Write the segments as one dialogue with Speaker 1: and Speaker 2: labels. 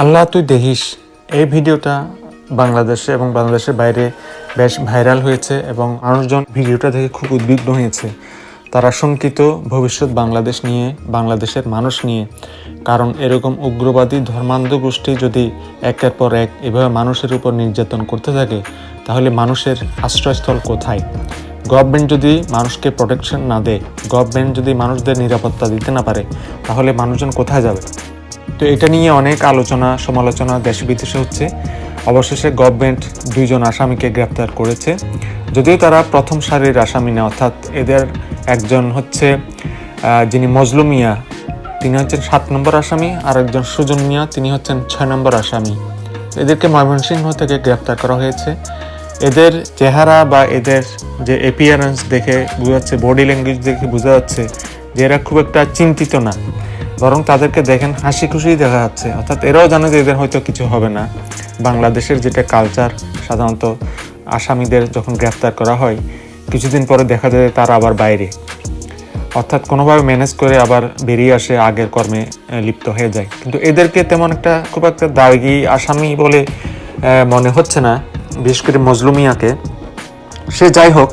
Speaker 1: আল্লাহ তুই দেখিস। এই ভিডিওটা বাংলাদেশে এবং বাংলাদেশের বাইরে বেশ ভাইরাল হয়েছে এবং মানুষজন ভিডিওটা দেখে খুব উদ্বিগ্ন হয়েছে। তারা শঙ্কিত ভবিষ্যৎ বাংলাদেশ নিয়ে, বাংলাদেশের মানুষ নিয়ে। কারণ এরকম উগ্রবাদী ধর্মান্ধ গোষ্ঠী যদি একের পর এক এভাবে মানুষের উপর নির্যাতন করতে থাকে, তাহলে মানুষের আশ্রয়স্থল কোথায়? গভর্নমেন্ট যদি মানুষকে প্রোটেকশন না দেয়, গভর্নমেন্ট যদি মানুষদের নিরাপত্তা দিতে না পারে, তাহলে মানুষজন কোথায় যাবে? তো এটা নিয়ে অনেক আলোচনা, সমালোচনা দেশ বিদেশে হচ্ছে। অবশেষে গভর্নমেন্ট দুইজন আসামিকে গ্রেপ্তার করেছে। যদিও তারা প্রথম সারির আসামি না, অর্থাৎ এদের একজন হচ্ছে যিনি মজলু মিয়া, তিনি হচ্ছেন সাত নম্বর আসামি আর একজন সুজন মিয়া, তিনি হচ্ছেন ছয় নম্বর আসামি। এদেরকে ময়মনসিংহ থেকে গ্রেপ্তার করা হয়েছে। এদের চেহারা বা এদের যে এপিয়ারেন্স দেখে বোঝা যাচ্ছে বডি ল্যাঙ্গুয়েজ দেখে বোঝা যাচ্ছে যে এরা খুব একটা চিন্তিত না। বরং তাদেরকে দেখেন হাসি খুশি দেখা যাচ্ছে। অর্থাৎ এরাও জানে যে এদের হয়তো কিছু হবে না। বাংলাদেশের যেটা কালচার সাধারণত আসামিদের যখন গ্রেফতার করা হয়, কিছুদিন পরে দেখা যায় তারা আবার বাইরে। অর্থাৎ কোনোভাবে ম্যানেজ করে আবার বেরিয়ে আসে, আগের কর্মে লিপ্ত হয়ে যায়। কিন্তু এদেরকে তেমন একটা খুব একটা দাগি আসামি বলে মনে হচ্ছে না। বিশেষ করে মজলুমিয়াকে। সে যাই হোক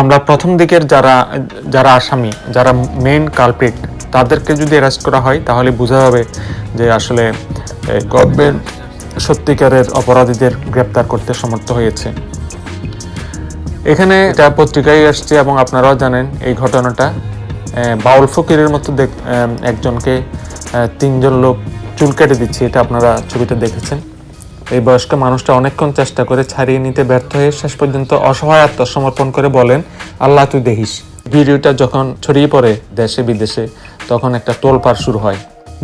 Speaker 1: আমরা প্রথম দিকের যারা যারা আসামি, যারা মেন কালপ্রিট তাদেরকে যদি অ্যারেস্ট করা হয়, তাহলে বোঝা যাবে যে আসলে গভর্নমেন্ট সত্যিকারের অপরাধীদের গ্রেপ্তার করতে সমর্থ হয়েছে। এখানে এটা পত্রিকায় আসছে এবং আপনারাও জানেন এই ঘটনাটা। বাউল ফকিরের মতো একজনকে তিনজন লোক চুল কেটে দিচ্ছে, এটা আপনারা ছবিটা দেখেছেন। এই বয়স্ক মানুষটা অনেকক্ষণ চেষ্টা করে ছাড়িয়ে নিতে ব্যর্থ হয়ে শেষ পর্যন্ত অসহায় আত্মসমর্পণ করে বলেন, আল্লাহ তুই দেখিস। ভিডিওটা যখন ছড়িয়ে পড়ে দেশে বিদেশে তখন একটা তোলপাড় শুরু হয়।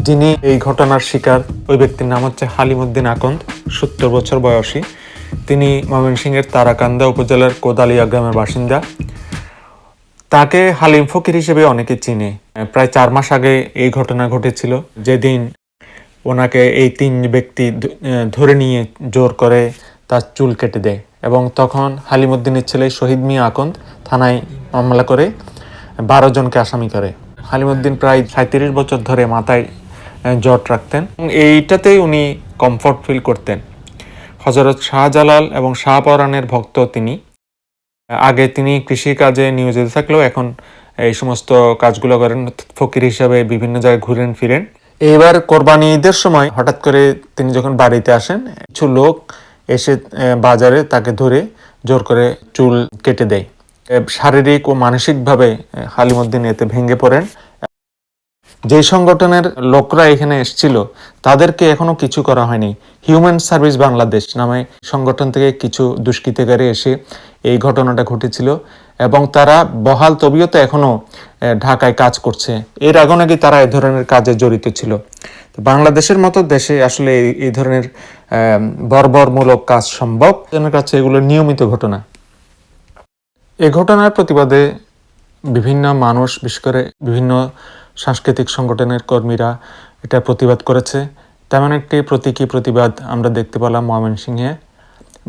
Speaker 1: যিনি এই ঘটনার শিকার, ওই ব্যক্তির নাম হচ্ছে হালিমুদ্দিন আকন্দ, সত্তর বছর বয়সী। তিনি ময়মনসিংহের তারাকান্দা উপজেলার কোদালিয়া গ্রামের বাসিন্দা। তাকে হালিম ফকির হিসেবে অনেকে চিনে। প্রায় চার মাস আগে এই ঘটনা ঘটেছিল। যেদিন ওনাকে এই তিন ব্যক্তি ধরে নিয়ে জোর করে তার চুল কেটে দেয় এবং তখন হালিমুদ্দিনের ছেলে শহীদ মিয়া আকন্দ থানায় মামলা করে বারো জনকে আসামি করে। হালিমুদ্দিন প্রায় সাঁত্রিশ বছর ধরে মাথায় জট রাখতেন এইটাতেই উনি কমফর্ট ফিল করতেন। হজরত শাহজালাল এবং শাহপরানের ভক্ত তিনি। আগে তিনি কৃষি কাজে নিয়োজিত থাকলেও এখন এই সমস্ত কাজগুলো করেন, ফকির হিসাবে বিভিন্ন জায়গায় ঘুরেন, ফিরেন। এইবার কোরবানি ঈদের সময় হঠাৎ করে তিনি যখন বাড়িতে আসেন, কিছু লোক এসে বাজারে তাকে ধরে জোর করে চুল কেটে দেয়। শারীরিক ও মানসিকভাবে হালিমুদ্দিন এতে ভেঙে পড়েন। যেই সংগঠনের লোকরা এখানে এসেছিল তাদেরকে এখনও কিছু করা হয়নি। হিউম্যান সার্ভিস বাংলাদেশ নামে সংগঠন থেকে কিছু দুষ্কৃতিকারী এসে এই ঘটনাটা ঘটেছিল এবং তারা বহাল তবিয়তে এখনও আহ, ঢাকায় কাজ করছে। এর আগে নাকি তারা এই ধরনের কাজে জড়িত ছিল। বাংলাদেশের মতো দেশে আসলে এই- এই ধরনের বর্বরমূলক কাজ সম্ভব। জনের কাছে এগুলো নিয়মিত ঘটনা। এই ঘটনার প্রতিবাদে বিভিন্ন মানুষ, বিশেষ করে বিভিন্ন সাংস্কৃতিক সংগঠনের কর্মীরা এটা প্রতিবাদ করেছে। তেমন একটি প্রতীকী প্রতিবাদ আমরা দেখতে পেলাম ময়মনসিংহে।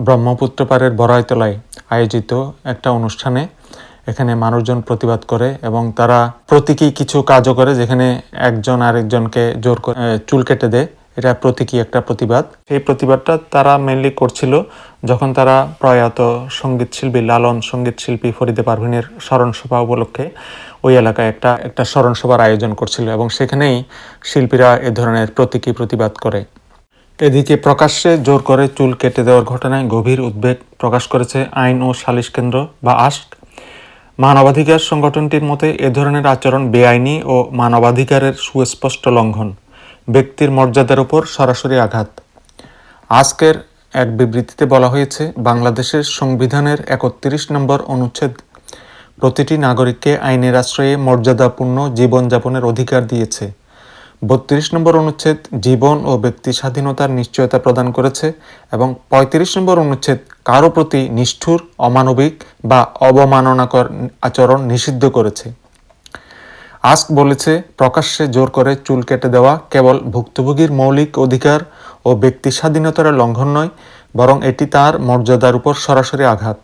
Speaker 1: ব্রহ্মপুত্র পাড়ের বড়াইতলায় আয়োজিত একটা অনুষ্ঠানে। এখানে মানুষজন প্রতিবাদ করে এবং তারা প্রতীকী কিছু কাজও করে, যেখানে একজন আরেকজনকে জোর করে চুল কেটে দেয়। এটা প্রতীকী একটা প্রতিবাদ। সেই প্রতিবাদটা তারা মেনলি করছিল যখন তারা প্রয়াত সংগীত শিল্পী লালন সংগীত শিল্পী ফরিদে পারভিনের স্মরণ সভা উপলক্ষে ওই এলাকায় একটা একটা স্মরণসভার আয়োজন করছিল এবং সেখানেই শিল্পীরা এ ধরনের প্রতীকী প্রতিবাদ করে। এদিকে প্রকাশ্যে জোর করে চুল কেটে দেওয়ার ঘটনায় গভীর উদ্বেগ প্রকাশ করেছে আইন ও সালিশ কেন্দ্র বা আস্ক মানবাধিকার সংগঠনটির মতে এ ধরনের আচরণ বেআইনি ও মানবাধিকারের সুস্পষ্ট লঙ্ঘন। ব্যক্তির মর্যাদার উপর সরাসরি আঘাত। আজকের এক বিবৃতিতে বলা হয়েছে, বাংলাদেশের সংবিধানের একত্রিশ নম্বর অনুচ্ছেদ প্রতিটি নাগরিককে আইনের আশ্রয়ে মর্যাদাপূর্ণ জীবনযাপনের অধিকার দিয়েছে। বত্রিশ নম্বর অনুচ্ছেদ জীবন ও ব্যক্তি স্বাধীনতার নিশ্চয়তা প্রদান করেছে এবং পঁয়ত্রিশ নম্বর অনুচ্ছেদ কারও প্রতি নিষ্ঠুর, অমানবিক বা অবমাননাকর আচরণ নিষিদ্ধ করেছে। আস্ক বলেছে, প্রকাশ্যে জোর করে চুল কেটে দেওয়া কেবল ভুক্তভোগীর মৌলিক অধিকার ও ব্যক্তি স্বাধীনতার লঙ্ঘন নয়, বরং এটি তার মর্যাদার উপর সরাসরি আঘাত।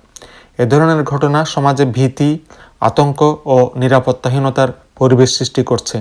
Speaker 1: এ ধরনের ঘটনা সমাজে ভীতি, আতঙ্ক ও নিরাপত্তাহীনতার পরিবেশ সৃষ্টি করছে।